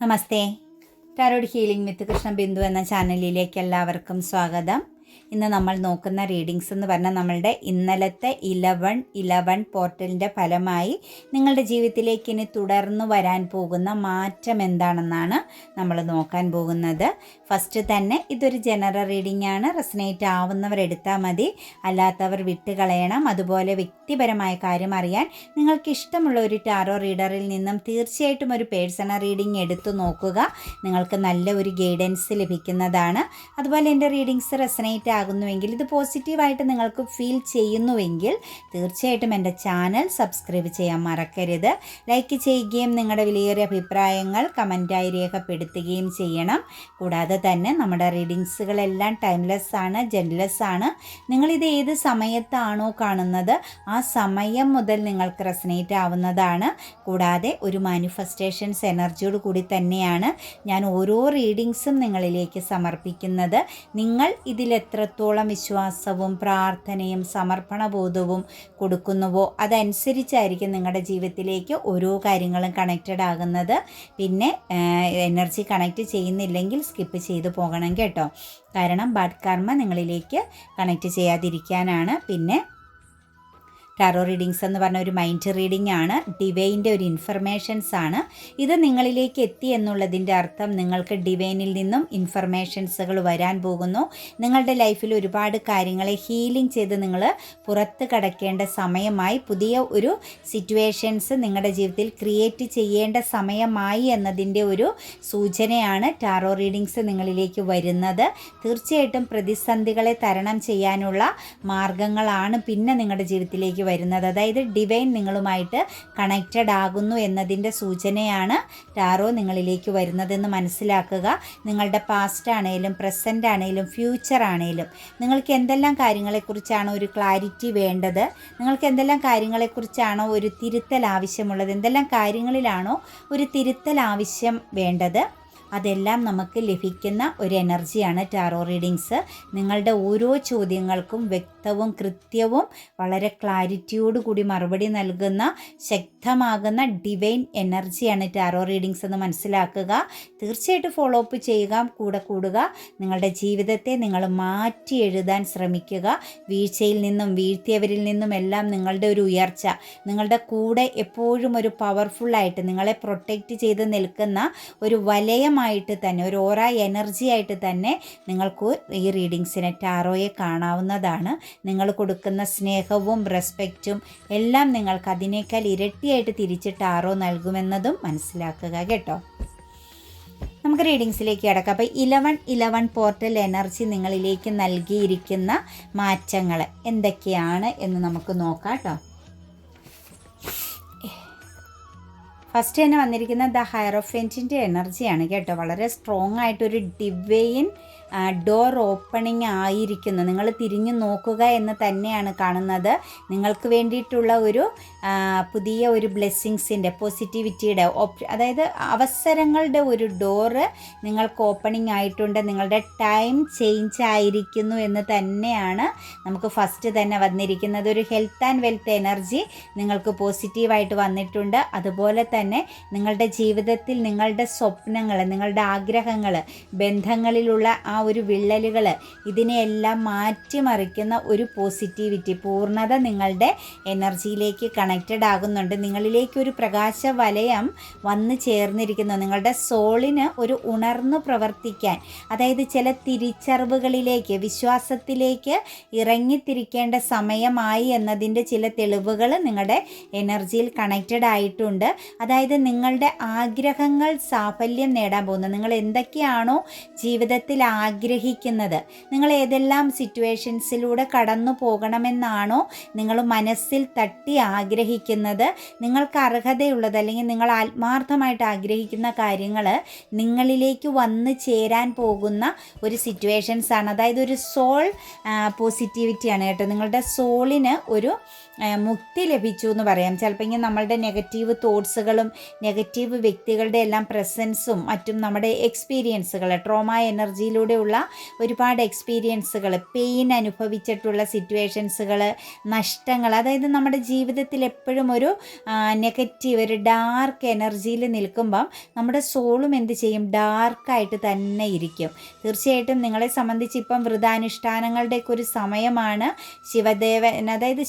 Namaste. Tarot healing with Krishna Bindu എന്ന ചാനലിലേക്ക് എല്ലാവർക്കും സ്വാഗതം. ഇന്ന് നമ്മൾ നോക്കുന്ന റീഡിങ്സ് എന്ന് പറഞ്ഞാൽ നമ്മളുടെ ഇന്നലത്തെ ഇലവൺ ഇലവൺ പോർട്ടലിന്റെ ഫലമായി നിങ്ങളുടെ ജീവിതത്തിലേക്ക് ഇനി തുടർന്ന് വരാൻ പോകുന്ന മാറ്റം എന്താണെന്നാണ് നമ്മൾ നോക്കാൻ പോകുന്നത്. ഫസ്റ്റ് തന്നെ ഇതൊരു ജനറൽ റീഡിംഗ് ആണ്. റെസനേറ്റ് ആവുന്നവർ എടുത്താൽ മതി. അല്ലാത്തവർ വിട്ട് കളയണം. അതുപോലെ വ്യക്തിപരമായ കാര്യം അറിയാൻ നിങ്ങൾക്ക് ഇഷ്ടമുള്ള ഒരു ടാറോ റീഡറിൽ നിന്നും തീർച്ചയായിട്ടും ഒരു പേഴ്സണൽ റീഡിംഗ് എടുത്തു നോക്കുക. നിങ്ങൾക്ക് നല്ല ഒരു ഗൈഡൻസ് ലഭിക്കുന്നതാണ്. അതുപോലെ എന്റെ റീഡിങ്സ് റെസനേറ്റ് ആകുന്നുവെങ്കിൽ ഇത് പോസിറ്റീവായിട്ട് നിങ്ങൾക്ക് ഫീൽ ചെയ്യുന്നുവെങ്കിൽ തീർച്ചയായിട്ടും എന്റെ ചാനൽ സബ്സ്ക്രൈബ് ചെയ്യാൻ മറക്കരുത്. ലൈക്ക് ചെയ്യുകയും നിങ്ങളുടെ വിലയേറിയ അഭിപ്രായങ്ങൾ കമന്റായി രേഖപ്പെടുത്തുകയും ചെയ്യണം. കൂടാതെ തന്നെ നമ്മുടെ റീഡിങ്സുകളെല്ലാം ടൈംലെസ് ആണ് ജെൻലെസ് ആണ് നിങ്ങളിത് ഏത് സമയത്താണോ കാണുന്നത് ആ സമയം മുതൽ നിങ്ങൾക്ക് റെസനേറ്റ് ആവുന്നതാണ്. കൂടാതെ ഒരു മാനിഫെസ്റ്റേഷൻസ് എനർജിയോട് കൂടി തന്നെയാണ് ഞാൻ ഓരോ റീഡിങ്സും നിങ്ങളിലേക്ക് സമർപ്പിക്കുന്നത്. നിങ്ങൾ ഇതിലെത്രത്തോളം വിശ്വാസവും പ്രാർത്ഥനയും സമർപ്പണ ബോധവും കൊടുക്കുന്നുവോ അതനുസരിച്ചായിരിക്കും നിങ്ങളുടെ ജീവിതത്തിലേക്ക് ഓരോ കാര്യങ്ങളും കണക്റ്റഡ് ആകുന്നത് പിന്നെ എനർജി കണക്റ്റ് ചെയ്യുന്നില്ലെങ്കിൽ സ്കിപ്പ് ചെയ്തു പോകണം കേട്ടോ. കാരണം ബാഡ് കർമ്മ നിങ്ങളിലേക്ക് കണക്റ്റ് ചെയ്യാതിരിക്കാനാണ്. പിന്നെ ടാറോ റീഡിങ്സ് എന്ന് പറഞ്ഞ ഒരു മൈൻഡ് റീഡിംഗ് ആണ്. ഡിവൈന്റെ ഒരു ഇൻഫർമേഷൻസ് ആണ്. ഇത് നിങ്ങളിലേക്ക് എത്തി എന്നുള്ളതിന്റെ അർത്ഥം നിങ്ങൾക്ക് ഡിവൈനിൽ നിന്നും ഇൻഫർമേഷൻസുകൾ വരാൻ പോകുന്നു. നിങ്ങളുടെ ലൈഫിൽ ഒരുപാട് കാര്യങ്ങളെ ഹീലിംഗ് ചെയ്ത് നിങ്ങൾ പുറത്ത് കടക്കേണ്ട സമയമായി പുതിയ ഒരു സിറ്റുവേഷൻസ് നിങ്ങളുടെ ജീവിതത്തിൽ ക്രിയേറ്റ് ചെയ്യേണ്ട സമയമായി എന്നതിന്റെ ഒരു സൂചനയാണ് ടാറോ റീഡിങ്സ് നിങ്ങളിലേക്ക് വരുന്നത്. തീർച്ചയായിട്ടും പ്രതിസന്ധികളെ തരണം ചെയ്യാനുള്ള മാർഗങ്ങളാണ് പിന്നെ നിങ്ങളുടെ ജീവിതത്തിലേക്ക് വരുന്നത്. അതായത് ഡിവൈൻ നിങ്ങളുമായിട്ട് കണക്റ്റഡ് ആകുന്നു എന്നതിന്റെ സൂചനയാണ് ടാറോ നിങ്ങളിലേക്ക് വരുന്നതെന്ന് മനസ്സിലാക്കുക. നിങ്ങളുടെ പാസ്റ്റ് ആണെങ്കിലും പ്രസന്റ് ആണെങ്കിലും ഫ്യൂച്ചർ ആണെങ്കിലും നിങ്ങൾക്ക് എന്തെല്ലാം കാര്യങ്ങളെക്കുറിച്ചാണോ ഒരു ക്ലാരിറ്റി വേണ്ടത്? നിങ്ങൾക്ക് എന്തെല്ലാം കാര്യങ്ങളെക്കുറിച്ചാണോ ഒരു തിരുത്തൽ ആവശ്യമുള്ളത്? എന്തെല്ലാം കാര്യങ്ങളിലാണോ ഒരു തിരുത്തൽ ആവശ്യം വേണ്ടത്? അതെല്ലാം നമുക്ക് ലഭിക്കുന്ന ഒരു എനർജിയാണ് ടാറോ റീഡിങ്സ്. നിങ്ങളുടെ ഓരോ ചോദ്യങ്ങൾക്കും വ്യക്തവും കൃത്യവും വളരെ ക്ലാരിറ്റിയോടുകൂടി മറുപടി നൽകുന്ന ശക്തമാകുന്ന ഡിവൈൻ എനർജിയാണ് ടാറോ റീഡിങ്സ് എന്ന് മനസ്സിലാക്കുക. തീർച്ചയായിട്ടും ഫോളോ അപ്പ് ചെയ്യുക കൂടെ കൂടുക. നിങ്ങളുടെ ജീവിതത്തെ നിങ്ങൾ മാറ്റി എഴുതാൻ ശ്രമിക്കുക. വീഴ്ചയിൽ നിന്നും വീഴ്ത്തിയവരിൽ നിന്നും എല്ലാം നിങ്ങളുടെ ഒരു ഉയർച്ച നിങ്ങളുടെ കൂടെ എപ്പോഴും ഒരു പവർഫുള്ളായിട്ട് നിങ്ങളെ പ്രൊട്ടക്റ്റ് ചെയ്ത് നിൽക്കുന്ന ഒരു വലയം ഊർജമായിട്ട് തന്നെ ഒരു ഓറ എനർജി ആയിട്ട് തന്നെ നിങ്ങൾക്ക് ഈ റീഡിങ്സിനെ ടാറോയെ കാണാവുന്നതാണ്. നിങ്ങൾ കൊടുക്കുന്ന സ്നേഹവും റെസ്പെക്റ്റും എല്ലാം നിങ്ങൾക്ക് അതിനേക്കാൾ ഇരട്ടിയായിട്ട് തിരിച്ച് ടാറോ നൽകുമെന്നതും മനസ്സിലാക്കുക കേട്ടോ. നമുക്ക് റീഡിങ്സിലേക്ക് കിടക്കാം. അപ്പോൾ ഇലവൺ ഇലവൺ പോർട്ടൽ എനർജി നിങ്ങളിലേക്ക് നൽകിയിരിക്കുന്ന മാറ്റങ്ങൾ എന്തൊക്കെയാണ് എന്ന് നമുക്ക് നോക്കാം കേട്ടോ. ഫസ്റ്റ് തന്നെ വന്നിരിക്കുന്ന ദ ഹയറോഫെന്റിന്റെ എനർജിയാണ് കേട്ടോ. വളരെ സ്ട്രോങ് ആയിട്ടൊരു ഡിവൈൻ ഡോർ ഓപ്പണിംഗ് ആയിരിക്കുന്നു. നിങ്ങൾ തിരിഞ്ഞു നോക്കുക എന്ന് തന്നെയാണ് കാണുന്നത്. നിങ്ങൾക്ക് വേണ്ടിയിട്ടുള്ള ഒരു പുതിയ ഒരു ബ്ലെസ്സിങ്സിന്റെ പോസിറ്റിവിറ്റിയുടെ അതായത് അവസരങ്ങളുടെ ഒരു ഡോറ് നിങ്ങൾക്ക് ഓപ്പണിംഗ് ആയിട്ടുണ്ട്. നിങ്ങളുടെ ടൈം ചേഞ്ച് ആയിരിക്കുന്നു എന്ന് തന്നെയാണ് നമുക്ക് ഫസ്റ്റ് തന്നെ വന്നിരിക്കുന്നത്. ഒരു ഹെൽത്ത് ആൻഡ് വെൽത്ത് എനർജി നിങ്ങൾക്ക് പോസിറ്റീവായിട്ട് വന്നിട്ടുണ്ട്. അതുപോലെ തന്നെ നിങ്ങളുടെ ജീവിതത്തിൽ നിങ്ങളുടെ സ്വപ്നങ്ങൾ നിങ്ങളുടെ ആഗ്രഹങ്ങൾ ബന്ധങ്ങളിലുള്ള ആ ഒരു വിള്ളലുകൾ ഇതിനെയെല്ലാം മാറ്റിമറിക്കുന്ന ഒരു പോസിറ്റിവിറ്റി പൂർണത നിങ്ങളുടെ എനർജിയിലേക്ക് കണക്റ്റഡ് ആകുന്നുണ്ട്. നിങ്ങളിലേക്ക് ഒരു പ്രകാശ വലയം വന്നു ചേർന്നിരിക്കുന്നു. നിങ്ങളുടെ സോളിന് ഒരു ഉണർന്നു പ്രവർത്തിക്കാൻ അതായത് ചില തിരിച്ചറിവുകളിലേക്ക് വിശ്വാസത്തിലേക്ക് ഇറങ്ങിത്തിരിക്കേണ്ട സമയമായി എന്നതിന്റെ ചില തെളിവുകൾ നിങ്ങളുടെ എനർജിയിൽ കണക്റ്റഡ് ആയിട്ടുണ്ട്. അതായത് നിങ്ങളുടെ ആഗ്രഹങ്ങൾ സാഫല്യം നേടാൻ പോകുന്നത് നിങ്ങൾ എന്തൊക്കെയാണോ ജീവിതത്തിൽ ആഗ്രഹിക്കുന്നത്. നിങ്ങൾ ഏതെല്ലാം സിറ്റുവേഷൻസിലൂടെ കടന്നു പോകണമെന്നാണോ നിങ്ങൾ മനസ്സിൽ തട്ടി ആഗ്രഹിക്കുന്നത്. നിങ്ങൾക്ക് അർഹതയുള്ളത് അല്ലെങ്കിൽ നിങ്ങൾ ആത്മാർത്ഥമായിട്ട് ആഗ്രഹിക്കുന്ന കാര്യങ്ങൾ നിങ്ങളിലേക്ക് വന്ന് ചേരാൻ പോകുന്ന ഒരു സിറ്റുവേഷൻസ് ആണ് അതായത് ഒരു സോൾ പോസിറ്റിവിറ്റിയാണ് കേട്ടോ. നിങ്ങളുടെ സോളിന് ഒരു മുക്തി ലഭിച്ചു എന്ന് പറയാം. ചിലപ്പോൾ ഇങ്ങനെ നമ്മളുടെ നെഗറ്റീവ് തോട്ട്സുകളും നെഗറ്റീവ് വ്യക്തികളുടെ എല്ലാം പ്രസൻസും മറ്റും നമ്മുടെ എക്സ്പീരിയൻസുകൾ ട്രോമ എനർജിയിലൂടെയുള്ള ഒരുപാട് എക്സ്പീരിയൻസുകൾ പെയിൻ അനുഭവിച്ചിട്ടുള്ള സിറ്റുവേഷൻസുകൾ നഷ്ടങ്ങൾ അതായത് നമ്മുടെ ജീവിതത്തിൽ എപ്പോഴും ഒരു നെഗറ്റീവ് ഒരു ഡാർക്ക് എനർജിയിൽ നിൽക്കുമ്പം നമ്മുടെ സോളും എന്ത് ചെയ്യും? ഡാർക്കായിട്ട് തന്നെ ഇരിക്കും. തീർച്ചയായിട്ടും നിങ്ങളെ സംബന്ധിച്ച് ഇപ്പം വ്രതാനുഷ്ഠാനങ്ങളുടെയൊക്കെ ഒരു സമയമാണ് ശിവദേവൻ അതായത്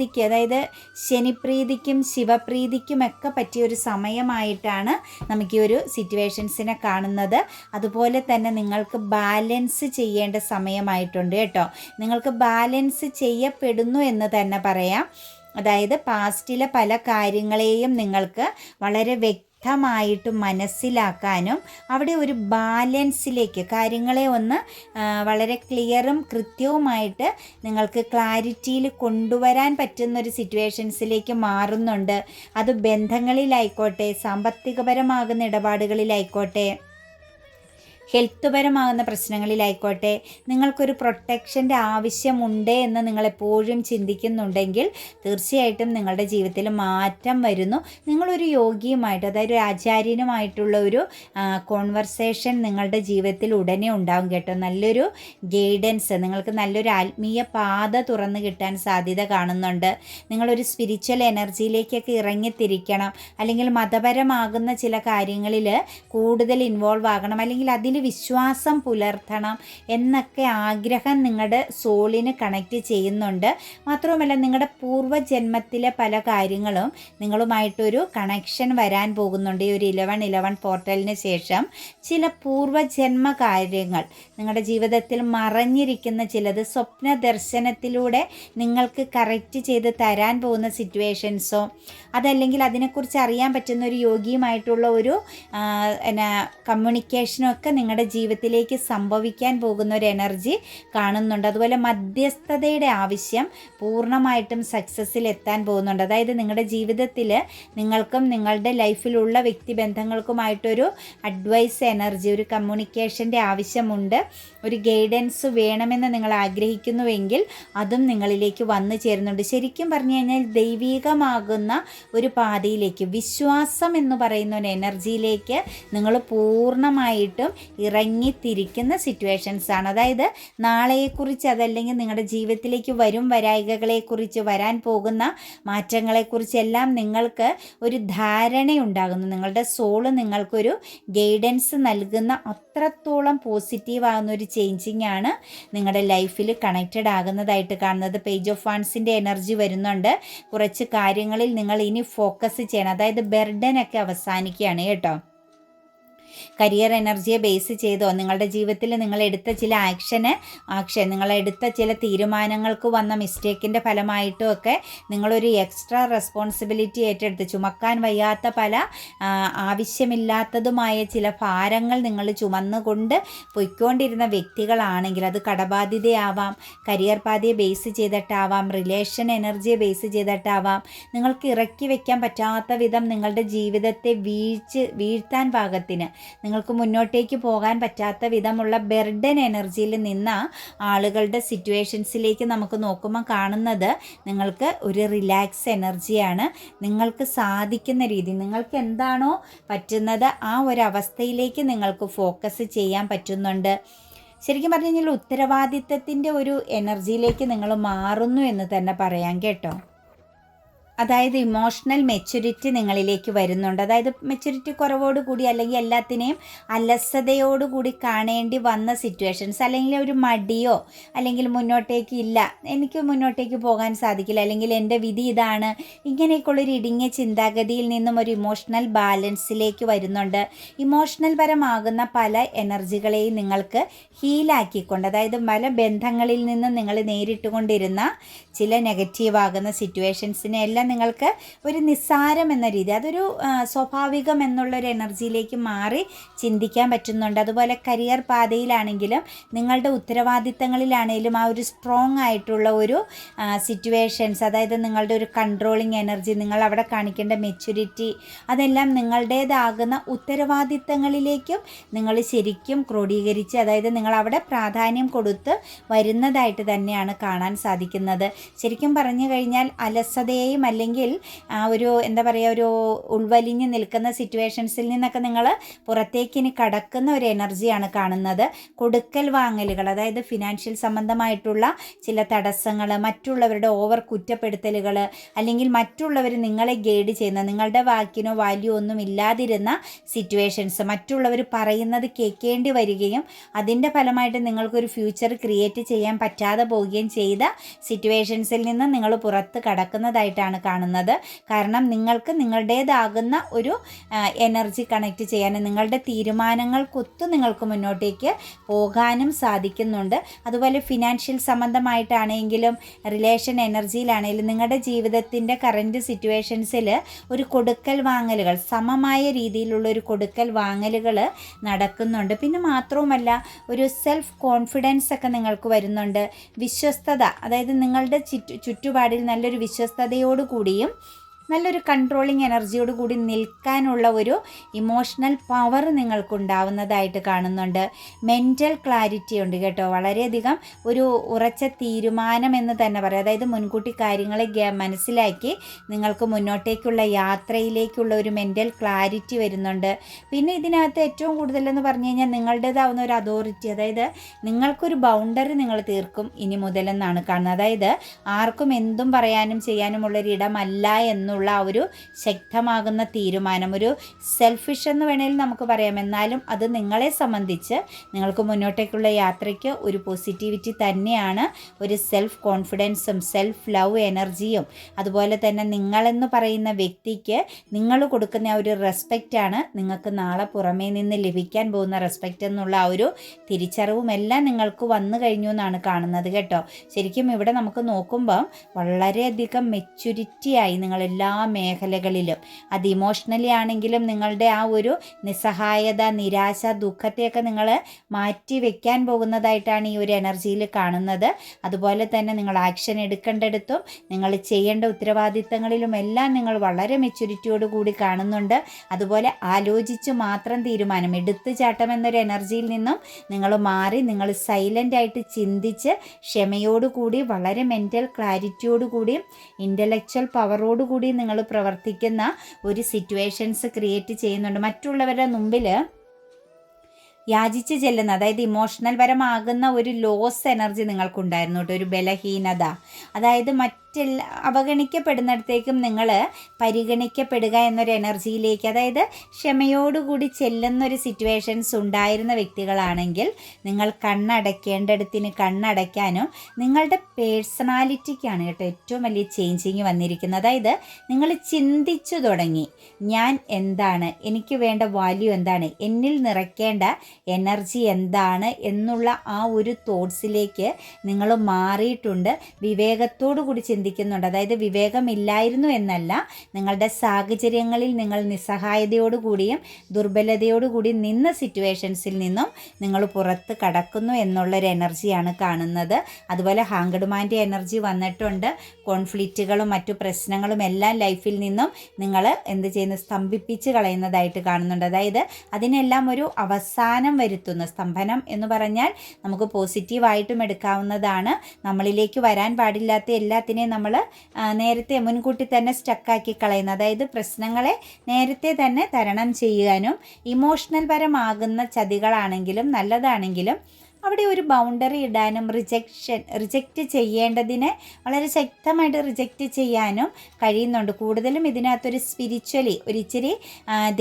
ശിവപ്രീതിക്ക് അതായത് ശനിപ്രീതിക്കും ശിവപ്രീതിക്കും ഒക്കെ പറ്റിയ ഒരു സമയമായിട്ടാണ് നമുക്ക് ഈ ഒരു സിറ്റുവേഷൻസിനെ കാണുന്നത്. അതുപോലെ തന്നെ നിങ്ങൾക്ക് ബാലൻസ് ചെയ്യേണ്ട സമയമായിട്ടുണ്ട് കേട്ടോ. നിങ്ങൾക്ക് ബാലൻസ് ചെയ്യപ്പെടുന്നു എന്ന് തന്നെ പറയാം. അതായത് പാസ്റ്റിലെ പല കാര്യങ്ങളെയും നിങ്ങൾക്ക് വളരെ വ്യക്തമായിട്ട് മനസ്സിലാക്കാനും അവിടെ ഒരു ബാലൻസിലേക്ക് കാര്യങ്ങളെ ഒന്ന് വളരെ ക്ലിയറും കൃത്യവുമായിട്ട് നിങ്ങൾക്ക് ക്ലാരിറ്റിയിൽ കൊണ്ടുവരാൻ പറ്റുന്ന ഒരു സിറ്റുവേഷൻസിലേക്ക് മാറുന്നുണ്ട്. അത് ബന്ധങ്ങളിലായിക്കോട്ടെ സാമ്പത്തികപരമാകുന്ന ഇടപാടുകളിലായിക്കോട്ടെ. ഹെൽത്ത് പരമാകുന്ന പ്രശ്നങ്ങളിലായിക്കോട്ടെ നിങ്ങൾക്കൊരു പ്രൊട്ടക്ഷന്റെ ആവശ്യമുണ്ട് എന്ന് നിങ്ങളെപ്പോഴും ചിന്തിക്കുന്നുണ്ടെങ്കിൽ തീർച്ചയായിട്ടും നിങ്ങളുടെ ജീവിതത്തിൽ മാറ്റം വരുന്നു. നിങ്ങളൊരു യോഗിയുമായിട്ട് അതായത് ഒരു ആചാര്യനുമായിട്ടുള്ള ഒരു കോൺവെർസേഷൻ നിങ്ങളുടെ ജീവിതത്തിൽ ഉടനെ ഉണ്ടാകും കേട്ടോ. നല്ലൊരു ഗൈഡൻസ് നിങ്ങൾക്ക് നല്ലൊരു ആത്മീയ പാത തുറന്നു കിട്ടാൻ സാധ്യത കാണുന്നുണ്ട്. നിങ്ങളൊരു സ്പിരിച്വൽ എനർജിയിലേക്കൊക്കെ ഇറങ്ങിത്തിരിക്കണം. അല്ലെങ്കിൽ മതപരമാകുന്ന ചില കാര്യങ്ങളിൽ കൂടുതൽ ഇൻവോൾവ് ആകണം. അല്ലെങ്കിൽ അതിൽ വിശ്വാസം പുലർത്തണം എന്നൊക്കെ ആഗ്രഹം നിങ്ങളുടെ സോളിന് കണക്ട് ചെയ്യുന്നുണ്ട്. മാത്രവുമല്ല നിങ്ങളുടെ പൂർവജന്മത്തിലെ പല കാര്യങ്ങളും നിങ്ങളുമായിട്ടൊരു കണക്ഷൻ വരാൻ പോകുന്നുണ്ട്. ഈ ഒരു ഇലവൻ ഇലവൻ പോർട്ടലിന് ശേഷം ചില പൂർവജന്മ കാര്യങ്ങൾ നിങ്ങളുടെ ജീവിതത്തിൽ മറഞ്ഞിരിക്കുന്ന ചിലത് സ്വപ്ന ദർശനത്തിലൂടെ നിങ്ങൾക്ക് കറക്റ്റ് ചെയ്ത് തരാൻ പോകുന്ന സിറ്റുവേഷൻസോ അതല്ലെങ്കിൽ അതിനെക്കുറിച്ച് അറിയാൻ പറ്റുന്ന ഒരു യോഗിയുമായിട്ടുള്ള ഒരു എന്നാ കമ്മ്യൂണിക്കേഷനും ഒക്കെ നിങ്ങളുടെ ജീവിതത്തിലേക്ക് സംഭവിക്കാൻ പോകുന്ന ഒരു എനർജി കാണുന്നുണ്ട്. അതുപോലെ മധ്യസ്ഥതയുടെ ആവശ്യം പൂർണമായിട്ടും സക്സസ്സിൽ എത്താൻ പോകുന്നുണ്ട്. അതായത് നിങ്ങളുടെ ജീവിതത്തിൽ നിങ്ങൾക്കും നിങ്ങളുടെ ലൈഫിലുള്ള വ്യക്തിബന്ധങ്ങൾക്കുമായിട്ടൊരു അഡ്വൈസ് എനർജി ഒരു കമ്മ്യൂണിക്കേഷന്റെ ആവശ്യമുണ്ട്. ഒരു ഗൈഡൻസ് വേണമെന്ന് നിങ്ങൾ ആഗ്രഹിക്കുന്നുവെങ്കിൽ അതും നിങ്ങളിലേക്ക് വന്നു ചേരുന്നുണ്ട്. ശരിക്കും പറഞ്ഞു കഴിഞ്ഞാൽ ദൈവികമാകുന്ന ഒരു പാതയിലേക്ക് വിശ്വാസം എന്ന് പറയുന്ന ഒരു എനർജിയിലേക്ക് നിങ്ങൾ പൂർണമായിട്ടും ഇറങ്ങിത്തിരിക്കുന്ന സിറ്റുവേഷൻസ് ആണ്. അതായത് നാളെയെക്കുറിച്ച് അതല്ലെങ്കിൽ നിങ്ങളുടെ ജീവിതത്തിലേക്ക് വരും വരായികകളെക്കുറിച്ച് വരാൻ പോകുന്ന മാറ്റങ്ങളെക്കുറിച്ചെല്ലാം നിങ്ങൾക്ക് ഒരു ധാരണയുണ്ടാകുന്നു. നിങ്ങളുടെ സോൾ നിങ്ങൾക്കൊരു ഗൈഡൻസ് നൽകുന്ന അത്രത്തോളം പോസിറ്റീവ് ആകുന്ന ഒരു ചേഞ്ചിങ് ആണ് നിങ്ങളുടെ ലൈഫിൽ കണക്റ്റഡ് ആകുന്നതായിട്ട് കാണുന്നത്. പേജ് ഓഫ് ഫണ്ട്സിന്റെ എനർജി വരുന്നുണ്ട്. കുറച്ച് കാര്യങ്ങളിൽ നിങ്ങൾ ഇനി ഫോക്കസ് ചെയ്യണം. അതായത് ബെർഡനൊക്കെ അവസാനിക്കുകയാണ് കേട്ടോ. കരിയർ എനർജിയെ ബേസ് ചെയ്തോ? നിങ്ങളുടെ ജീവിതത്തിൽ നിങ്ങൾ എടുത്ത ചില ആക്ഷന് ആക്ഷൻ നിങ്ങൾ എടുത്ത ചില തീരുമാനങ്ങൾക്ക് വന്ന മിസ്റ്റേക്കിന്റെ ഫലമായിട്ടും ഒക്കെ നിങ്ങളൊരു എക്സ്ട്രാ റെസ്പോൺസിബിലിറ്റി ഏറ്റെടുത്ത് ചുമക്കാൻ വയ്യാത്ത പല ആവശ്യമില്ലാത്തതുമായ ചില ഭാരങ്ങൾ നിങ്ങൾ ചുമന്നുകൊണ്ട് പൊയ്ക്കൊണ്ടിരുന്ന വ്യക്തികളാണെങ്കിൽ അത് കടബാധ്യതയാവാം. കരിയർ പാതയെ ബേസ് ചെയ്തിട്ടാവാം. റിലേഷൻ എനർജിയെ ബേസ് ചെയ്തിട്ടാവാം. നിങ്ങൾക്ക് ഇറക്കി വയ്ക്കാൻ പറ്റാത്ത വിധം നിങ്ങളുടെ ജീവിതത്തെ വീഴ്ച വീഴ്ത്താൻ പാകത്തിന് നിങ്ങൾക്ക് മുന്നോട്ടേക്ക് പോകാൻ പറ്റാത്ത വിധമുള്ള ബെർഡൻ എനർജിയിൽ നിന്ന ആളുകളുടെ സിറ്റുവേഷൻസിലേക്ക് നമുക്ക് നോക്കുമ്പോൾ കാണുന്നത് നിങ്ങൾക്ക് ഒരു റിലാക്സ് എനർജിയാണ്. നിങ്ങൾക്ക് സാധിക്കുന്ന രീതി നിങ്ങൾക്ക് എന്താണോ പറ്റുന്നത് ആ ഒരു അവസ്ഥയിലേക്ക് നിങ്ങൾക്ക് ഫോക്കസ് ചെയ്യാൻ പറ്റുന്നുണ്ട്. ശരിക്കും പറഞ്ഞു കഴിഞ്ഞാൽ ഉത്തരവാദിത്തത്തിന്റെ ഒരു എനർജിയിലേക്ക് നിങ്ങൾ മാറുന്നു എന്ന് തന്നെ പറയാം കേട്ടോ. അതായത് ഇമോഷണൽ മെച്യൂരിറ്റി നിങ്ങളിലേക്ക് വരുന്നുണ്ട്. അതായത് മെച്യൂരിറ്റി കുറവോടുകൂടി അല്ലെങ്കിൽ എല്ലാത്തിനെയും അലസതയോടുകൂടി കാണേണ്ടി വന്ന സിറ്റുവേഷൻസ് അല്ലെങ്കിൽ ഒരു മടിയോ അല്ലെങ്കിൽ മുന്നോട്ടേക്ക് ഇല്ല എനിക്ക് മുന്നോട്ടേക്ക് പോകാൻ സാധിക്കില്ല അല്ലെങ്കിൽ എന്റെ വിധി ഇതാണ് ഇങ്ങനെയൊക്കെയുള്ളൊരു ഇടുങ്ങിയ ചിന്താഗതിയിൽ നിന്നും ഒരു ഇമോഷണൽ ബാലൻസിലേക്ക് വരുന്നുണ്ട്. ഇമോഷണൽ പരമാകുന്ന പല എനർജികളെയും നിങ്ങൾക്ക് ഹീലാക്കിക്കൊണ്ട് അതായത് പല ബന്ധങ്ങളിൽ നിന്നും നിങ്ങൾ നേരിട്ടുകൊണ്ടിരുന്ന ചില നെഗറ്റീവ് ആകുന്ന സിറ്റുവേഷൻസിനെ എല്ലാം നിങ്ങൾക്ക് ഒരു നിസ്സാരം എന്ന രീതി അതൊരു സ്വാഭാവികം എന്നുള്ളൊരു എനർജിയിലേക്ക് മാറി ചിന്തിക്കാൻ പറ്റുന്നുണ്ട്. അതുപോലെ കരിയർ പാതയിലാണെങ്കിലും നിങ്ങളുടെ ഉത്തരവാദിത്തങ്ങളിലാണെങ്കിലും ആ ഒരു സ്ട്രോങ് ആയിട്ടുള്ള ഒരു സിറ്റുവേഷൻസ് അതായത് നിങ്ങളുടെ ഒരു കൺട്രോളിങ് എനർജി നിങ്ങൾ അവിടെ കാണിക്കേണ്ട മെച്യൂരിറ്റി അതെല്ലാം നിങ്ങളുടേതാകുന്ന ഉത്തരവാദിത്തങ്ങളിലേക്കും നിങ്ങൾ ശരിക്കും ക്രോഡീകരിച്ച് അതായത് നിങ്ങൾ അവിടെ പ്രാധാന്യം കൊടുത്ത് വരുന്നതായിട്ട് തന്നെയാണ് കാണാൻ സാധിക്കുന്നത്. ശരിക്കും പറഞ്ഞു കഴിഞ്ഞാൽ അലസതയെയും അല്ലെങ്കിൽ ആ ഒരു എന്താ പറയുക ഒരു ഉൾവലിഞ്ഞ് നിൽക്കുന്ന സിറ്റുവേഷൻസിൽ നിന്നൊക്കെ നിങ്ങൾ പുറത്തേക്ക് ഇനി കടക്കുന്ന ഒരു എനർജിയാണ് കാണുന്നത്. കൊടുക്കൽ വാങ്ങലുകൾ അതായത് ഫിനാൻഷ്യൽ സംബന്ധമായിട്ടുള്ള ചില തടസ്സങ്ങൾ മറ്റുള്ളവരുടെ ഓവർ കുറ്റപ്പെടുത്തലുകൾ അല്ലെങ്കിൽ മറ്റുള്ളവർ നിങ്ങളെ ഗൈഡ് ചെയ്യുന്ന നിങ്ങളുടെ വാക്കിനോ വാല്യൂ ഒന്നും ഇല്ലാതിരുന്ന സിറ്റുവേഷൻസ് മറ്റുള്ളവർ പറയുന്നത് കേൾക്കേണ്ടി വരികയും അതിന്റെ ഫലമായിട്ട് നിങ്ങൾക്കൊരു ഫ്യൂച്ചർ ക്രിയേറ്റ് ചെയ്യാൻ പറ്റാതെ പോവുകയും ചെയ്ത സിറ്റുവേഷൻസിൽ നിന്ന് നിങ്ങൾ പുറത്ത് കടക്കുന്നതായിട്ടാണ് കാണുന്നത്. കാരണം നിങ്ങൾക്ക് നിങ്ങളുടേതാകുന്ന ഒരു എനർജി കണക്ട് ചെയ്യാനും നിങ്ങളുടെ തീരുമാനങ്ങൾക്കൊത്ത് നിങ്ങൾക്ക് മുന്നോട്ടേക്ക് പോകാനും സാധിക്കുന്നുണ്ട്. അതുപോലെ ഫിനാൻഷ്യൽ സംബന്ധമായിട്ടാണെങ്കിലും റിലേഷൻ എനർജിയിലാണെങ്കിലും നിങ്ങളുടെ ജീവിതത്തിന്റെ കറന്റ് സിറ്റുവേഷൻസിൽ ഒരു കൊടുക്കൽ വാങ്ങലുകൾ സമമായ രീതിയിലുള്ള ഒരു കൊടുക്കൽ വാങ്ങലുകൾ നടക്കുന്നുണ്ട്. പിന്നെ മാത്രവുമല്ല ഒരു സെൽഫ് കോൺഫിഡൻസ് ഒക്കെ നിങ്ങൾക്ക് വരുന്നുണ്ട്. വിശ്വസ്തത അതായത് നിങ്ങളുടെ ചുറ്റുപാടിൽ നല്ലൊരു വിശ്വസ്തതയോടു 古灵。നല്ലൊരു കൺട്രോളിങ് എനർജിയോട് കൂടി നിൽക്കാനുള്ള ഒരു ഇമോഷണൽ പവർ നിങ്ങൾക്കുണ്ടാവുന്നതായിട്ട് കാണുന്നുണ്ട്. മെന്റൽ ക്ലാരിറ്റി ഉണ്ട് കേട്ടോ. വളരെയധികം ഒരു ഉറച്ച തീരുമാനം എന്ന് തന്നെ പറയാം. അതായത് മുൻകൂട്ടി കാര്യങ്ങളെ മനസ്സിലാക്കി നിങ്ങൾക്ക് മുന്നോട്ടേക്കുള്ള യാത്രയിലേക്കുള്ള ഒരു മെന്റൽ ക്ലാരിറ്റി വരുന്നുണ്ട്. പിന്നെ ഇതിനകത്ത് ഏറ്റവും കൂടുതലെന്ന് പറഞ്ഞു കഴിഞ്ഞാൽ നിങ്ങളുടേതാവുന്ന ഒരു അതോറിറ്റി അതായത് നിങ്ങൾക്കൊരു ബൗണ്ടറി നിങ്ങൾ തീർക്കും ഇനി മുതലെന്നാണ് കാണുന്നത്. അതായത് ആർക്കും എന്തും പറയാനും ചെയ്യാനുമുള്ളൊരു ഇടമല്ല എന്നുള്ള ആ ഒരു ശക്തമാകുന്ന തീരുമാനം ഒരു സെൽഫിഷ് എന്ന് വേണേൽ നമുക്ക് പറയാം. എന്നാലും അത് നിങ്ങളെ സംബന്ധിച്ച് നിങ്ങൾക്ക് മുന്നോട്ടേക്കുള്ള യാത്രയ്ക്ക് ഒരു പോസിറ്റിവിറ്റി തന്നെയാണ്. ഒരു സെൽഫ് കോൺഫിഡൻസും സെൽഫ് ലവ് എനർജിയും അതുപോലെ തന്നെ നിങ്ങളെന്ന് പറയുന്ന വ്യക്തിക്ക് നിങ്ങൾ കൊടുക്കുന്ന ആ ഒരു റെസ്പെക്റ്റാണ് നിങ്ങൾക്ക് നാളെ പുറമേ നിന്ന് ലഭിക്കാൻ പോകുന്ന റെസ്പെക്റ്റ് എന്നുള്ള ആ ഒരു തിരിച്ചറിവും എല്ലാം നിങ്ങൾക്ക് വന്നു കഴിഞ്ഞു എന്നാണ് കാണുന്നത് കേട്ടോ. ശരിക്കും ഇവിടെ നമുക്ക് നോക്കുമ്പം വളരെയധികം മെച്യൂരിറ്റി ആയി നിങ്ങൾ എല്ലാ മേഖലകളിലും. അത് ഇമോഷണലി ആണെങ്കിലും നിങ്ങളുടെ ആ ഒരു നിസ്സഹായത നിരാശ ദുഃഖത്തെയൊക്കെ നിങ്ങൾ മാറ്റി വെക്കാൻ പോകുന്നതായിട്ടാണ് ഈ ഒരു എനർജിയിൽ കാണുന്നത്. അതുപോലെ തന്നെ നിങ്ങൾ ആക്ഷൻ എടുക്കേണ്ടടുത്തും നിങ്ങൾ ചെയ്യേണ്ട ഉത്തരവാദിത്തങ്ങളിലും എല്ലാം നിങ്ങൾ വളരെ മെച്യൂരിറ്റിയോട് കൂടി കാണുന്നുണ്ട്. അതുപോലെ ആലോചിച്ച് മാത്രം തീരുമാനം എടുത്തു ചാട്ടം എന്നൊരു എനർജിയിൽ നിന്നും നിങ്ങൾ മാറി നിങ്ങൾ സൈലന്റ് ആയിട്ട് ചിന്തിച്ച് ക്ഷമയോടുകൂടി വളരെ മെന്റൽ ക്ലാരിറ്റിയോടുകൂടി ഇന്റലക്ച്വൽ പവറോടുകൂടി നിങ്ങൾ പ്രവർത്തിക്കുന്ന ഒരു സിറ്റുവേഷൻസ് ക്രിയേറ്റ് ചെയ്യുന്നുണ്ട്. മറ്റുള്ളവരുടെ മുമ്പിൽ യാചിച്ച് ചെല്ലുന്ന അതായത് ഇമോഷണൽ പരമാകുന്ന ഒരു ലോസ് എനർജി നിങ്ങൾക്കുണ്ടായിരുന്നു കേട്ടോ. ഒരു ബലഹീനത. അതായത് മറ്റെല്ലാ അവഗണിക്കപ്പെടുന്നിടത്തേക്കും നിങ്ങൾ പരിഗണിക്കപ്പെടുക എന്നൊരു എനർജിയിലേക്ക് അതായത് ക്ഷമയോടുകൂടി ചെല്ലുന്നൊരു സിറ്റുവേഷൻസ് ഉണ്ടായിരുന്ന വ്യക്തികളാണെങ്കിൽ നിങ്ങൾ കണ്ണടയ്ക്കേണ്ടടത്തിന് കണ്ണടയ്ക്കാനും നിങ്ങളുടെ പേഴ്സണാലിറ്റിക്കാണ് കേട്ടോ ഏറ്റവും വലിയ ചേഞ്ചിങ് വന്നിരിക്കുന്നത്. അതായത് നിങ്ങൾ ചിന്തിച്ചു തുടങ്ങി ഞാൻ എന്താണ് എനിക്ക് വേണ്ട വാല്യൂ എന്താണ് എന്നിൽ നിറയ്ക്കേണ്ട എനർജി എന്താണ് എന്നുള്ള ആ ഒരു തോട്ട്സിലേക്ക് നിങ്ങൾ മാറിയിട്ടുണ്ട്. വിവേകത്തോടു കൂടി ചിന്തിക്കുന്നുണ്ട്. അതായത് വിവേകമില്ലായിരുന്നു എന്നല്ല നിങ്ങളുടെ സാഹചര്യങ്ങളിൽ നിങ്ങൾ നിസ്സഹായതയോടുകൂടിയും ദുർബലതയോടുകൂടി നിന്ന സിറ്റുവേഷൻസിൽ നിന്നും നിങ്ങൾ പുറത്ത് കടക്കുന്നു എന്നുള്ളൊരു എനർജിയാണ് കാണുന്നത്. അതുപോലെ ഹാങ്കഡുമാന്റെ എനർജി വന്നിട്ടുണ്ട്. കോൺഫ്ലിക്റ്റുകളും മറ്റു പ്രശ്നങ്ങളും എല്ലാം ലൈഫിൽ നിന്നും നിങ്ങൾ എന്ത് ചെയ്യുന്നു? സ്തംഭിപ്പിച്ച് കളയുന്നതായിട്ട് കാണുന്നുണ്ട്. അതായത് അതിനെല്ലാം ഒരു അവസാനം വരുത്തുന്ന. സ്തംഭനം എന്ന് പറഞ്ഞാൽ നമുക്ക് പോസിറ്റീവായിട്ടും എടുക്കാവുന്നതാണ്. നമ്മളിലേക്ക് വരാൻ പാടില്ലാത്ത എല്ലാത്തിനെയും നമ്മൾ നേരത്തെ മുൻകൂട്ടി തന്നെ സ്റ്റക്കാക്കി കളയുന്നത്. അതായത് പ്രശ്നങ്ങളെ നേരത്തെ തന്നെ തരണം ചെയ്യാനും ഇമോഷണൽ പരമാകുന്ന ചതികളാണെങ്കിലും നല്ലതാണെങ്കിലും അവിടെ ഒരു ബൗണ്ടറി ഇടാനും റിജക്ഷൻ റിജക്റ്റ് ചെയ്യേണ്ടതിനെ വളരെ ശക്തമായിട്ട് റിജക്റ്റ് ചെയ്യാനും കഴിയുന്നുണ്ട്. കൂടുതലും ഇതിനകത്തൊരു സ്പിരിച്വലി ഒരിച്ചിരി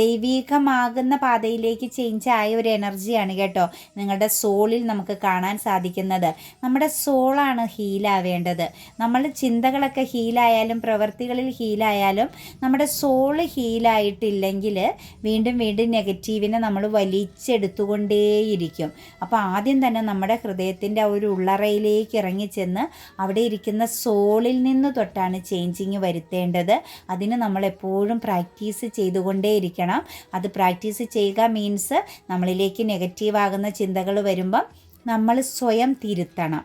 ദൈവീകമാകുന്ന പാതയിലേക്ക് ചേഞ്ച് ആയ ഒരു എനർജിയാണ് കേട്ടോ നിങ്ങളുടെ സോളിൽ നമുക്ക് കാണാൻ സാധിക്കുന്നത്. നമ്മുടെ സോളാണ് ഹീലാവേണ്ടത് നമ്മൾ ചിന്തകളൊക്കെ ഹീലായാലും പ്രവൃത്തികളിൽ ഹീലായാലും നമ്മുടെ സോൾ ഹീലായിട്ടില്ലെങ്കിൽ വീണ്ടും വീണ്ടും നെഗറ്റീവിനെ നമ്മൾ വലിച്ചെടുത്തുകൊണ്ടേയിരിക്കും. അപ്പോൾ ആദ്യം തന്നെ നമ്മുടെ ഹൃദയത്തിന്റെ ഒരു ഉള്ളറയിലേക്ക് ഇറങ്ങിച്ചെന്ന് അവിടെ ഇരിക്കുന്ന സോളിൽ നിന്ന് തൊട്ടാണ് ചേഞ്ചിങ് വരുത്തേണ്ടത്. അതിന് നമ്മളെപ്പോഴും പ്രാക്ടീസ് ചെയ്തുകൊണ്ടേയിരിക്കണം അത് പ്രാക്ടീസ് ചെയ്യുക മീൻസ് നമ്മളിലേക്ക് നെഗറ്റീവ് ആകുന്ന ചിന്തകൾ വരുമ്പം നമ്മൾ സ്വയം തിരുത്തണം.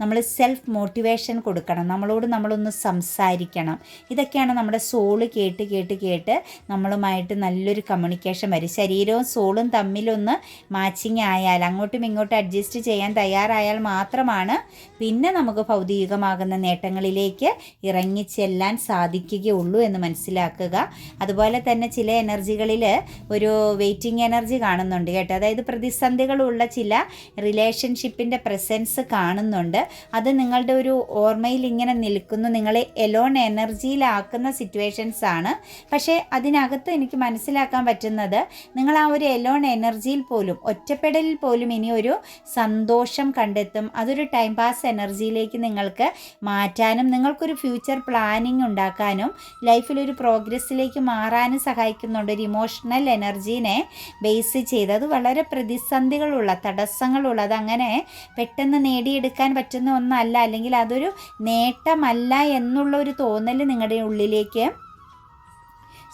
നമ്മൾ സെൽഫ് മോട്ടിവേഷൻ കൊടുക്കണം. നമ്മളോട് നമ്മളൊന്ന് സംസാരിക്കണം. ഇതൊക്കെയാണ് നമ്മുടെ സോൾ കേട്ട് കേട്ട് കേട്ട് നമ്മളുമായിട്ട് നല്ലൊരു കമ്മ്യൂണിക്കേഷൻ വരും. ശരീരവും സോളും തമ്മിലൊന്ന് മാച്ചിങ് ആയാൽ അങ്ങോട്ടും ഇങ്ങോട്ടും അഡ്ജസ്റ്റ് ചെയ്യാൻ തയ്യാറായാൽ മാത്രമാണ് പിന്നെ നമുക്ക് ഭൗതികമാകുന്ന നേട്ടങ്ങളിലേക്ക് ഇറങ്ങിച്ചെല്ലാൻ സാധിക്കുകയുള്ളൂ എന്ന് മനസ്സിലാക്കുക. അതുപോലെ തന്നെ ചില എനർജികളിൽ ഒരു വെയിറ്റിംഗ് എനർജി കാണുന്നുണ്ട് കേട്ടോ. അതായത് പ്രതിസന്ധികളുള്ള ചില റിലേഷൻഷിപ്പിന്റെ പ്രസൻസ് കാണുന്നുണ്ട്. അത് നിങ്ങളുടെ ഒരു ഓർമ്മയിൽ ഇങ്ങനെ നിൽക്കുന്നു. നിങ്ങളെ എലോൺ എനർജിയിലാക്കുന്ന സിറ്റുവേഷൻസ് ആണ്. പക്ഷേ അതിനകത്ത് എനിക്ക് മനസ്സിലാക്കാൻ പറ്റുന്നത് നിങ്ങൾ ആ ഒരു എലോൺ എനർജിയിൽ പോലും ഒറ്റപ്പെടലിൽ പോലും ഇനി ഒരു സന്തോഷം കണ്ടെത്തും. അതൊരു ടൈം പാസ് എനർജിയിലേക്ക് നിങ്ങൾക്ക് മാറ്റാനും നിങ്ങൾക്കൊരു ഫ്യൂച്ചർ പ്ലാനിങ് ഉണ്ടാക്കാനും ലൈഫിലൊരു പ്രോഗ്രസ്സിലേക്ക് മാറാനും സഹായിക്കുന്നുണ്ട്. ഒരു ഇമോഷണൽ എനർജീനെ ബേസ് ചെയ്ത്. അത് വളരെ പ്രതിസന്ധികളുള്ള തടസ്സങ്ങളുള്ള അതങ്ങനെ പെട്ടെന്ന് നേടിയെടുക്കാൻ പറ്റുന്ന ഒന്നല്ല അല്ലെങ്കിൽ അതൊരു നേട്ടമല്ല എന്നുള്ള ഒരു തോന്നൽ നിങ്ങളുടെ ഉള്ളിലേക്ക്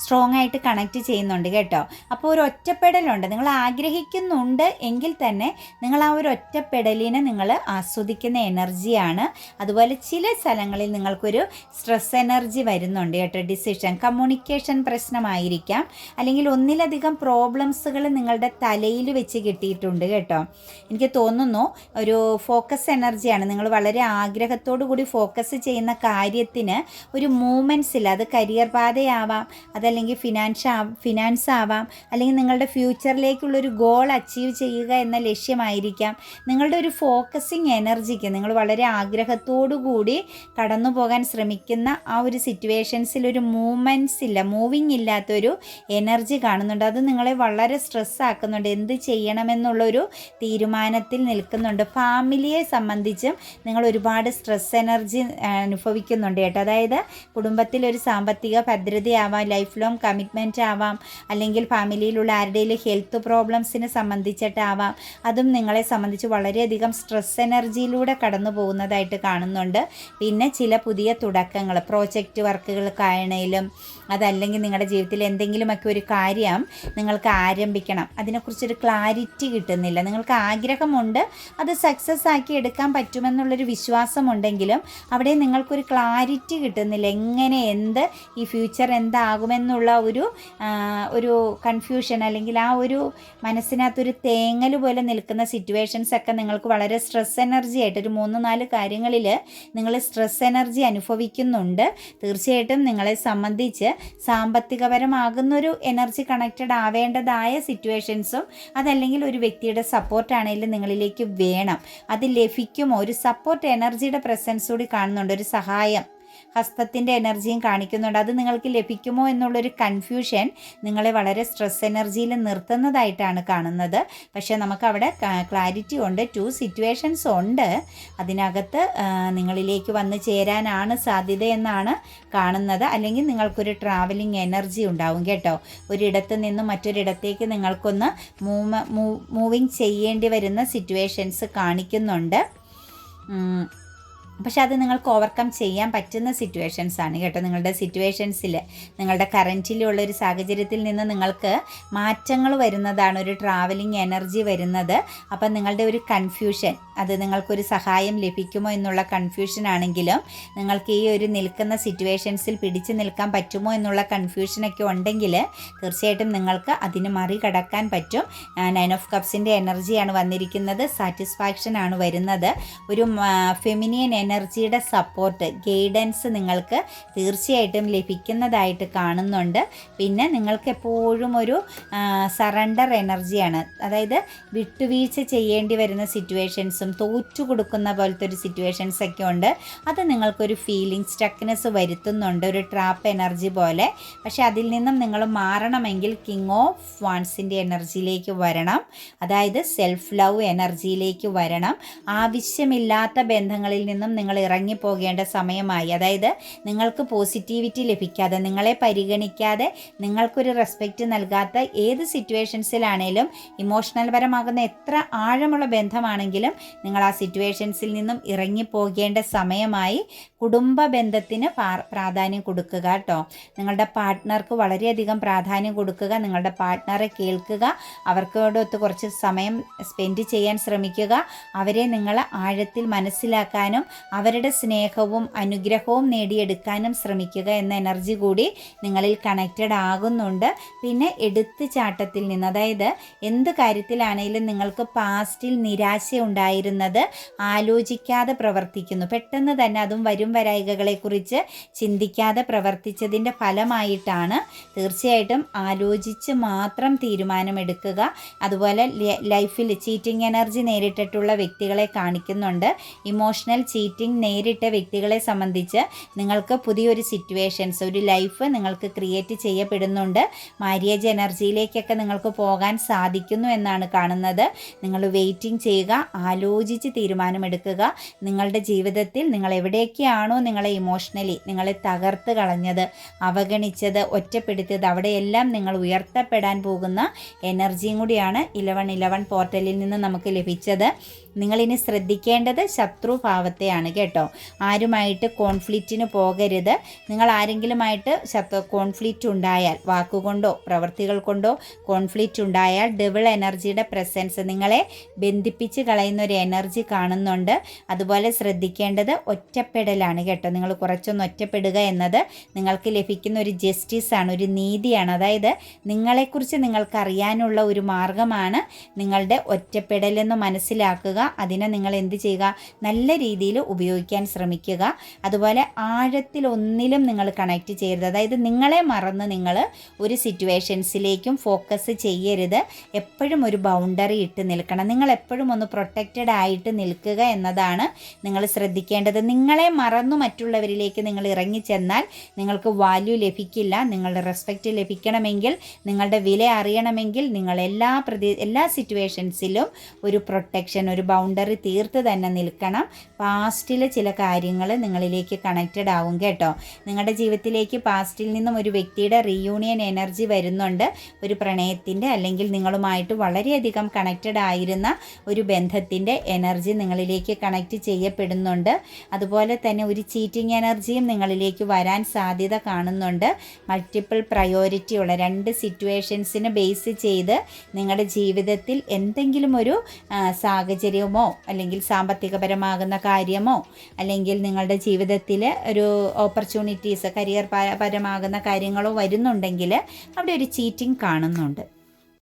സ്ട്രോങ് ആയിട്ട് കണക്റ്റ് ചെയ്യുന്നുണ്ട് കേട്ടോ. അപ്പോൾ ഒരു ഒറ്റപ്പെടലുണ്ട്. നിങ്ങൾ ആഗ്രഹിക്കുന്നുണ്ട് എങ്കിൽ തന്നെ നിങ്ങൾ ആ ഒരു ഒറ്റപ്പെടലിനെ നിങ്ങൾ ആസ്വദിക്കുന്ന എനർജിയാണ്. അതുപോലെ ചില സ്ഥലങ്ങളിൽ നിങ്ങൾക്കൊരു സ്ട്രെസ് എനർജി വരുന്നുണ്ട് കേട്ടോ. ഡിസിഷൻ കമ്മ്യൂണിക്കേഷൻ പ്രശ്നമായിരിക്കാം. അല്ലെങ്കിൽ ഒന്നിലധികം പ്രോബ്ലംസുകൾ നിങ്ങളുടെ തലയിൽ വെച്ച് കിട്ടിയിട്ടുണ്ട് കേട്ടോ. എനിക്ക് തോന്നുന്നു ഒരു ഫോക്കസ് എനർജിയാണ്. നിങ്ങൾ വളരെ ആഗ്രഹത്തോടു കൂടി ഫോക്കസ് ചെയ്യുന്ന കാര്യത്തിന് ഒരു മൂമെന്റ്സ് ഇല്ല. അത് കരിയർ പാതയാവാം അതല്ലെങ്കിൽ ഫിനാൻസ് ഫിനാൻസ് ആവാം. അല്ലെങ്കിൽ നിങ്ങളുടെ ഫ്യൂച്ചറിലേക്കുള്ളൊരു ഗോൾ അച്ചീവ് ചെയ്യുക എന്ന ലക്ഷ്യമായിരിക്കാം. നിങ്ങളുടെ ഒരു ഫോക്കസിങ് എനർജിക്ക് നിങ്ങൾ വളരെ ആഗ്രഹത്തോടു കൂടി കടന്നു പോകാൻ ശ്രമിക്കുന്ന ആ ഒരു സിറ്റുവേഷൻസിൽ ഒരു മൂവ്മെന്റ്സ് ഇല്ല മൂവിങ് ഇല്ലാത്തൊരു എനർജി കാണുന്നുണ്ട്. അത് നിങ്ങളെ വളരെ സ്ട്രെസ് ആക്കുന്നുണ്ട്. എന്ത് ചെയ്യണമെന്നുള്ളൊരു തീരുമാനത്തിൽ നിൽക്കുന്നുണ്ട്. ഫാമിലിയെ സംബന്ധിച്ചും നിങ്ങൾ ഒരുപാട് സ്ട്രെസ് എനർജി അനുഭവിക്കുന്നുണ്ട് കേട്ടോ. അതായത് കുടുംബത്തിൽ ഒരു സാമ്പത്തിക ഭദ്രതയാവാം ലൈഫ് ലോങ് കമ്മിറ്റ്മെന്റ് ആവാം. അല്ലെങ്കിൽ ഫാമിലിയിലുള്ള ആരുടെയും ഹെൽത്ത് പ്രോബ്ലംസിനെ സംബന്ധിച്ചിട്ടാവാം അതും നിങ്ങളെ സംബന്ധിച്ച് വളരെയധികം സ്ട്രെസ് എനർജിയിലൂടെ കടന്നു പോകുന്നതായിട്ട് കാണുന്നുണ്ട്. പിന്നെ ചില പുതിയ തുടക്കങ്ങൾ പ്രോജക്റ്റ് വർക്കുകൾക്കാണെങ്കിലും അതല്ലെങ്കിൽ നിങ്ങളുടെ ജീവിതത്തിൽ എന്തെങ്കിലുമൊക്കെ ഒരു കാര്യം നിങ്ങൾക്ക് ആരംഭിക്കണം. അതിനെക്കുറിച്ചൊരു ക്ലാരിറ്റി കിട്ടുന്നില്ല. നിങ്ങൾക്ക് ആഗ്രഹമുണ്ട് അത് സക്സസ് ആക്കി എടുക്കാൻ പറ്റുമെന്നുള്ളൊരു വിശ്വാസമുണ്ടെങ്കിലും അവിടെ നിങ്ങൾക്കൊരു ക്ലാരിറ്റി കിട്ടുന്നില്ല. എങ്ങനെ എന്ത് ഈ ഫ്യൂച്ചർ എന്താകുമെന്നുള്ള ഒരു ഒരു കൺഫ്യൂഷൻ അല്ലെങ്കിൽ ആ ഒരു മനസ്സിനകത്തൊരു തേങ്ങൽ പോലെ നിൽക്കുന്ന സിറ്റുവേഷൻസ് ഒക്കെ നിങ്ങൾക്ക് വളരെ സ്ട്രെസ് എനർജി ആയിട്ട് ഒരു മൂന്ന് നാല് കാര്യങ്ങളിൽ നിങ്ങൾ സ്ട്രെസ് എനർജി അനുഭവിക്കുന്നുണ്ട്. തീർച്ചയായിട്ടും നിങ്ങളെ സംബന്ധിച്ച് സാമ്പത്തികപരമാകുന്നൊരു എനർജി കണക്റ്റഡ് ആവേണ്ടതായ സിറ്റുവേഷൻസും അതല്ലെങ്കിൽ ഒരു വ്യക്തിയുടെ സപ്പോർട്ടാണെങ്കിലും നിങ്ങളിലേക്ക് വേണം. അത് ലഭിക്കുമോ? ഒരു സപ്പോർട്ട് എനർജിയുടെ പ്രസൻസ് കൂടി കാണുന്നുണ്ട്. ഒരു സഹായം. ഹസ്തത്തിന്റെ എനർജിയും കാണിക്കുന്നുണ്ട്. അത് നിങ്ങൾക്ക് ലഭിക്കുമോ എന്നുള്ളൊരു കൺഫ്യൂഷൻ നിങ്ങളെ വളരെ സ്ട്രെസ് എനർജിയിൽ നിർത്തുന്നതായിട്ടാണ് കാണുന്നത്. പക്ഷേ നമുക്ക് അവിടെ ക്ലാരിറ്റി ഉണ്ട്. ടു സിറ്റുവേഷൻസ് ഉണ്ട്. അതിനകത്ത് നിങ്ങളിലേക്ക് വന്ന് ചേരാനാണ് സാധ്യത എന്നാണ് കാണുന്നത്. അല്ലെങ്കിൽ നിങ്ങൾക്കൊരു ട്രാവലിംഗ് എനർജി ഉണ്ടാവും കേട്ടോ. ഒരിടത്ത് നിന്ന് മറ്റൊരിടത്തേക്ക് നിങ്ങൾക്കൊന്ന് മൂവ് മൂവിങ് ചെയ്യേണ്ടി വരുന്ന സിറ്റുവേഷൻസ് കാണിക്കുന്നുണ്ട്. പക്ഷെ അത് നിങ്ങൾക്ക് ഓവർകം ചെയ്യാൻ പറ്റുന്ന സിറ്റുവേഷൻസ് ആണ് കേട്ടോ നിങ്ങളുടെ സിറ്റുവേഷൻസിൽ നിങ്ങളുടെ കറന്റിലുള്ള ഒരു സാഹചര്യത്തിൽ നിന്ന് നിങ്ങൾക്ക് മാറ്റങ്ങൾ വരുന്നതാണ് ഒരു ട്രാവലിംഗ് എനർജി വരുന്നത്. അപ്പം നിങ്ങളുടെ ഒരു കൺഫ്യൂഷൻ അത് നിങ്ങൾക്കൊരു സഹായം ലഭിക്കുമോ എന്നുള്ള കൺഫ്യൂഷൻ ആണെങ്കിലും നിങ്ങൾക്ക് ഈ ഒരു നിൽക്കുന്ന സിറ്റുവേഷൻസിൽ പിടിച്ചു നിൽക്കാൻ പറ്റുമോ എന്നുള്ള കൺഫ്യൂഷനൊക്കെ ഉണ്ടെങ്കിൽ തീർച്ചയായിട്ടും നിങ്ങൾക്ക് അതിന് മറികടക്കാൻ പറ്റും. നയൻ ഓഫ് കപ്സിന്റെ എനർജിയാണ് വന്നിരിക്കുന്നത്. സാറ്റിസ്ഫാക്ഷൻ ആണ് വരുന്നത്. ഒരു ഫെമിനിയൻ എനർജിയുടെ സപ്പോർട്ട് ഗൈഡൻസ് നിങ്ങൾക്ക് തീർച്ചയായിട്ടും ലഭിക്കുന്നതായിട്ട് കാണുന്നുണ്ട്. പിന്നെ നിങ്ങൾക്ക് എപ്പോഴും ഒരു സറണ്ടർ എനർജിയാണ് അതായത് വിട്ടുവീഴ്ച ചെയ്യേണ്ടി വരുന്ന സിറ്റുവേഷൻസും തോറ്റു കൊടുക്കുന്ന പോലത്തെ ഒരു സിറ്റുവേഷൻസ് ഒക്കെ ഉണ്ട്. അത് നിങ്ങൾക്കൊരു ഫീലിംഗ് സ്റ്റക്നെസ് വരുത്തുന്നുണ്ട് ഒരു ട്രാപ്പ് എനർജി പോലെ. പക്ഷേ അതിൽ നിന്നും നിങ്ങൾ മാറണമെങ്കിൽ കിങ് ഓഫ് വാൺസിന്റെ എനർജിയിലേക്ക് വരണം. അതായത് സെൽഫ് ലവ് എനർജിയിലേക്ക് വരണം. ആവശ്യമില്ലാത്ത ബന്ധങ്ങളിൽ നിന്നും നിങ്ങൾ ഇറങ്ങിപ്പോകേണ്ട സമയമായി. അതായത് നിങ്ങൾക്ക് പോസിറ്റിവിറ്റി ലഭിക്കാതെ നിങ്ങളെ പരിഗണിക്കാതെ നിങ്ങൾക്കൊരു റെസ്പെക്റ്റ് നൽകാത്ത ഏത് സിറ്റുവേഷൻസിലാണേലും ഇമോഷണൽ പരമാകുന്ന എത്ര ആഴമുള്ള ബന്ധമാണെങ്കിലും നിങ്ങൾ ആ സിറ്റുവേഷൻസിൽ നിന്നും ഇറങ്ങിപ്പോകേണ്ട സമയമായി കുടുംബ ബന്ധത്തിന് പ്രാധാന്യം കൊടുക്കുക കേട്ടോ. നിങ്ങളുടെ പാർട്ട്ണർക്ക് വളരെയധികം പ്രാധാന്യം കൊടുക്കുക നിങ്ങളുടെ പാർട്ട്ണറെ കേൾക്കുക അവർക്കോടൊത്ത് കുറച്ച് സമയം സ്പെൻഡ് ചെയ്യാൻ ശ്രമിക്കുക അവരെ നിങ്ങൾ ആഴത്തിൽ മനസ്സിലാക്കാനും അവരുടെ സ്നേഹവും അനുഗ്രഹവും നേടിയെടുക്കാനും ശ്രമിക്കുക എന്ന എനർജി കൂടി നിങ്ങളിൽ കണക്റ്റഡ് ആകുന്നുണ്ട്. പിന്നെ എടുത്തു ചാട്ടത്തിൽ നിന്ന് അതായത് എന്ത് കാര്യത്തിലാണെങ്കിലും നിങ്ങൾക്ക് പാസ്റ്റിൽ നിരാശ ഉണ്ടായിരുന്നത് ആലോചിക്കാതെ പ്രവർത്തിക്കുന്നു. പെട്ടെന്ന് തന്നെ അതും വരും വരായികകളെക്കുറിച്ച് ചിന്തിക്കാതെ പ്രവർത്തിച്ചതിന്റെ ഫലമായിട്ടാണ് തീർച്ചയായിട്ടും ആലോചിച്ച് മാത്രം തീരുമാനമെടുക്കുക. അതുപോലെ ലൈഫിൽ ചീറ്റിംഗ് എനർജി നേരിട്ടിട്ടുള്ള വ്യക്തികളെ കാണിക്കുന്നുണ്ട്. ഇമോഷണൽ ചീറ്റിംഗ് നേരിട്ട വ്യക്തികളെ സംബന്ധിച്ച് നിങ്ങൾക്ക് പുതിയൊരു സിറ്റുവേഷൻസ് ഒരു ലൈഫ് നിങ്ങൾക്ക് ക്രിയേറ്റ് ചെയ്യപ്പെടുന്നുണ്ട്. മാര്യേജ് എനർജിയിലേക്കൊക്കെ നിങ്ങൾക്ക് പോകാൻ സാധിക്കുന്നു എന്നാണ് കാണുന്നത്. നിങ്ങൾ വെയിറ്റിംഗ് ചെയ്യുക ആലോചിച്ച് തീരുമാനമെടുക്കുക. നിങ്ങളുടെ ജീവിതത്തിൽ നിങ്ങൾ എവിടെയൊക്കെയാണോ നിങ്ങളെ ഇമോഷണലി നിങ്ങളെ തകർത്ത് കളഞ്ഞത് അവഗണിച്ചത് ഒറ്റപ്പെടുത്തിയത് അവിടെയെല്ലാം നിങ്ങൾ ഉയർത്തപ്പെടാൻ പോകുന്ന എനർജിയും കൂടിയാണ് ഇലവൺ ഇലവൺ പോർട്ടലിൽ നിന്ന് നമുക്ക് ലഭിച്ചത്. നിങ്ങളിനി ശ്രദ്ധിക്കേണ്ടത് ശത്രുഭാവത്തെയാണ് കേട്ടോ. ആരുമായിട്ട് കോൺഫ്ലിക്റ്റിന് പോകരുത്. നിങ്ങൾ ആരെങ്കിലുമായിട്ട് ശത്രു കോൺഫ്ലിക്റ്റ് ഉണ്ടായാൽ വാക്കുകൊണ്ടോ പ്രവൃത്തികൾ കൊണ്ടോ കോൺഫ്ലിക്റ്റ് ഉണ്ടായാൽ ഡബിൾ എനർജിയുടെ പ്രസൻസ് നിങ്ങളെ ബന്ധിപ്പിച്ച് കളയുന്ന ഒരു എനർജി കാണുന്നുണ്ട്. അതുപോലെ ശ്രദ്ധിക്കേണ്ടത് ഒറ്റപ്പെടലാണ് കേട്ടോ. നിങ്ങൾ കുറച്ചൊന്ന് ഒറ്റപ്പെടുക എന്നത് നിങ്ങൾക്ക് ലഭിക്കുന്ന ഒരു ജസ്റ്റിസാണ് ഒരു നീതിയാണ്. അതായത് നിങ്ങളെക്കുറിച്ച് നിങ്ങൾക്ക് അറിയാനുള്ള ഒരു മാർഗമാണ് നിങ്ങളുടെ ഒറ്റപ്പെടലെന്ന് മനസ്സിലാക്കുക അതിനെ നിങ്ങൾ എന്ത് ചെയ്യുക? നല്ല രീതിയിൽ ഉപയോഗിക്കാൻ ശ്രമിക്കുക. അതുപോലെ ആഴത്തിൽ ഒന്നിലും നിങ്ങൾ കണക്റ്റ് ചെയ്യരുത്. അതായത് നിങ്ങളെ മറന്ന് നിങ്ങൾ ഒരു സിറ്റുവേഷൻസിലേക്കും ഫോക്കസ് ചെയ്യരുത്. എപ്പോഴും ഒരു ബൗണ്ടറി ഇട്ട് നിൽക്കണം. നിങ്ങൾ എപ്പോഴും ഒന്ന് പ്രൊട്ടക്റ്റഡ് ആയിട്ട് നിൽക്കുക എന്നതാണ് നിങ്ങൾ ശ്രദ്ധിക്കേണ്ടത്. നിങ്ങളെ മറന്നു മറ്റുള്ളവരിലേക്ക് നിങ്ങൾ ഇറങ്ങിച്ചെന്നാൽ നിങ്ങൾക്ക് വാല്യൂ ലഭിക്കില്ല. നിങ്ങളുടെ റെസ്പെക്റ്റ് ലഭിക്കണമെങ്കിൽ നിങ്ങളുടെ വില അറിയണമെങ്കിൽ നിങ്ങൾ എല്ലാ പ്രതി എല്ലാ സിറ്റുവേഷൻസിലും ഒരു പ്രൊട്ടക്ഷൻ ഒരു ബൗണ്ടറി തീർത്ത് തന്നെ നിൽക്കണം. പാസ്റ്റിലെ ചില കാര്യങ്ങൾ നിങ്ങളിലേക്ക് കണക്റ്റഡ് ആവും കേട്ടോ. നിങ്ങളുടെ ജീവിതത്തിലേക്ക് പാസ്റ്റിൽ നിന്നും ഒരു വ്യക്തിയുടെ റീയൂണിയൻ എനർജി വരുന്നുണ്ട്. ഒരു പ്രണയത്തിന്റെ അല്ലെങ്കിൽ നിങ്ങളുമായിട്ട് വളരെയധികം കണക്റ്റഡ് ആയിരുന്ന ഒരു ബന്ധത്തിന്റെ എനർജി നിങ്ങളിലേക്ക് കണക്റ്റ് ചെയ്യപ്പെടുന്നുണ്ട്. അതുപോലെ തന്നെ ഒരു ചീറ്റിംഗ് എനർജിയും നിങ്ങളിലേക്ക് വരാൻ സാധ്യത കാണുന്നുണ്ട്. മൾട്ടിപ്പിൾ പ്രയോറിറ്റി ഉള്ള രണ്ട് സിറ്റുവേഷൻസിനെ ബേസ് ചെയ്ത് നിങ്ങളുടെ ജീവിതത്തിൽ എന്തെങ്കിലും ഒരു സാഹചര്യമോ അല്ലെങ്കിൽ സാമ്പത്തികപരമാകുന്ന കാര്യമോ അല്ലെങ്കിൽ നിങ്ങളുടെ ജീവിതത്തിൽ ഒരു ഓപ്പർച്യൂണിറ്റീസ് കരിയർ പരമാകുന്ന കാര്യങ്ങളോ വരുന്നുണ്ടെങ്കിൽ അവിടെ ഒരു ചീറ്റിംഗ് കാണുന്നുണ്ട്.